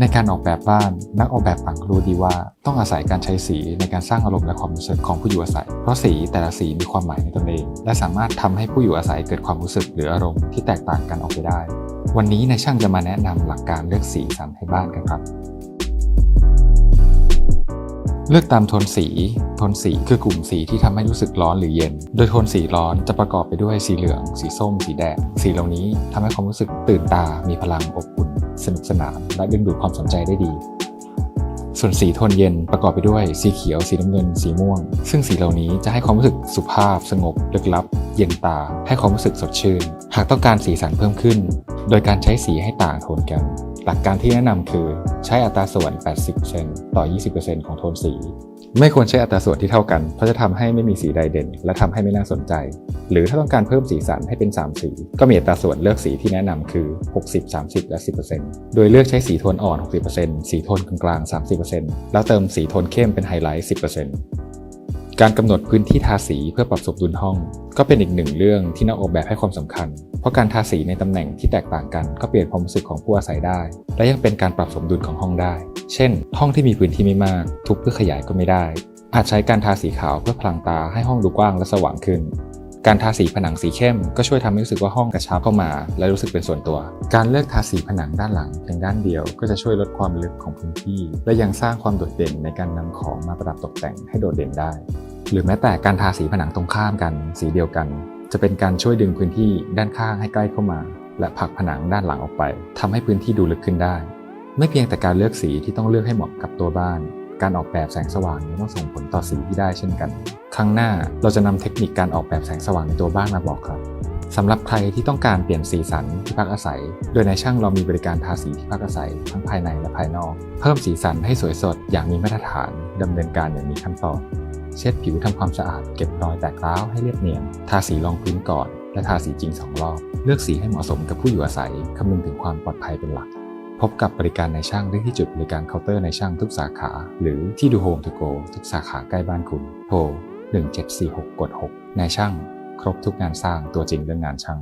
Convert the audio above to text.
ในการออกแบบบ้านนักออกแบบต่างรู้ดีว่าต้องอาศัยการใช้สีในการสร้างอารมณ์และความรู้สึกของผู้อยู่อาศัย เพราะสีแต่ละสีมีความหมายในตนเอง และสามารถทำให้ผู้อยู่อาศัยเกิดความรู้สึกหรืออารมณ์ที่แตกต่างกันออกไปได้ วันนี้นายช่างจะมาแนะนำหลักการเลือกสีสันให้บ้านกันครับ เลือกตามโทนสี โทนสีคือกลุ่มสีที่ทำให้รู้สึกร้อนหรือเย็น โดยโทนสีร้อนจะประกอบไปด้วยสีเหลือง สีส้ม สีแดง สีเหล่านี้ทำให้ความรู้สึกตื่นตา มีพลังอบอุ่น สนุกสนาน และดึงดูดความสนใจได้ดี ส่วนสีโทนเย็นประกอบไปด้วยสีเขียว สีน้ำเงิน สีม่วง ซึ่งสีเหล่านี้จะให้ความรู้สึกสุภาพ สงบ ลึกลับ เย็นตา ให้ความรู้สึกสดชื่น หากต้องการสีสันเพิ่มขึ้น โดยการใช้สีให้ต่างโทนกัน หลักการที่แนะนำคือใช้อัตราส่วน 80%ต่อ 20%ของโทนสี ไม่ควรใช้อัตราส่วนที่เท่ากัน เพราะจะทำให้ไม่มีสีใดเด่น และทำให้ไม่น่าสนใจ หรือถ้าต้องการเพิ่มสีสันให้เป็น 3 สี ก็มีอัตราส่วนเลือกสีที่แนะนำคือ 60 30 และ 10%โดยเลือกใช้สีโทนอ่อน 60%สีโทนกลางๆ 30%แล้วเติมสีโทนเข้มเป็นไฮไลท์ 10% การกำหนดพื้นที่ทาสีเพื่อปรับสมดุลห้อง ก็เป็นอีกหนึ่งเรื่องที่นักออกแบบให้ความสำคัญ เพราะการทาสีในตำแหน่งที่แตกต่างกันก็เปลี่ยนความรู้สึกของผู้อาศัยได้ และยังเป็นการปรับสมดุลของห้องได้ เช่น ห้องที่มีพื้นที่ไม่มาก ทุบเพื่อขยายก็ไม่ได้ อาจใช้การทาสีขาวเพื่อพลางตาให้ห้องดูกว้างและสว่างขึ้น การทาสีผนังสีเข้ม ก็ช่วยทำให้รู้สึกว่าห้องกระชับเข้ามา และรู้สึกเป็นส่วนตัว การเลือกทาสีผนังด้านหลังเพียงด้านเดียว ก็จะช่วยลดความลึกของพื้นที่ และยังสร้างความโดดเด่นในการนำของมาประดับตกแต่งให้โดดเด่นได้ หรือแม้แต่การทาสีผนังตรงข้ามกัน สีเดียวกัน จะเป็นการช่วยดึงพื้นที่ด้านข้างให้ใกล้เข้ามา และผลักผนังด้านหลังออกไปทำให้พื้นที่ดูลึกขึ้นได้ ไม่เพียงแต่การเลือกสีที่ต้องเลือกให้เหมาะกับตัวบ้าน การออกแบบแสงสว่างยังต้องส่งผลต่อสีที่ได้เช่นกัน ครั้งหน้าเราจะนำเทคนิคการออกแบบแสงสว่างในตัวบ้านมาบอกครับสำหรับใครที่ต้องการเปลี่ยนสีสันที่พักอาศัย โดยในช่างเรามีบริการทาสีที่พักอาศัยทั้งภายในและภายนอก เพิ่มสีสันให้สวยสดอย่างมีมาตรฐานดำเนินการอย่างมีขั้นตอน เช็ดผิวทำความสะอาดเก็บรอยแตกร้าวให้เรียบเนียน ทาสีรองพื้นก่อน และทาสีจริง2รอบ เลือกสีให้เหมาะสมกับผู้อยู่อาศัยคำนึงถึงความปลอดภัยเป็นหลัก พบกับบริการในช่างได้ที่จุดบริการเคาน์เตอร์ในช่างทุกสาขา หรือที่ดูโฮมทูโกทุกสาขาใกล้บ้านคุณโทร 1746กด6ในช่าง ครบทุกงานสร้างตัวจริงเรื่องงานช่าง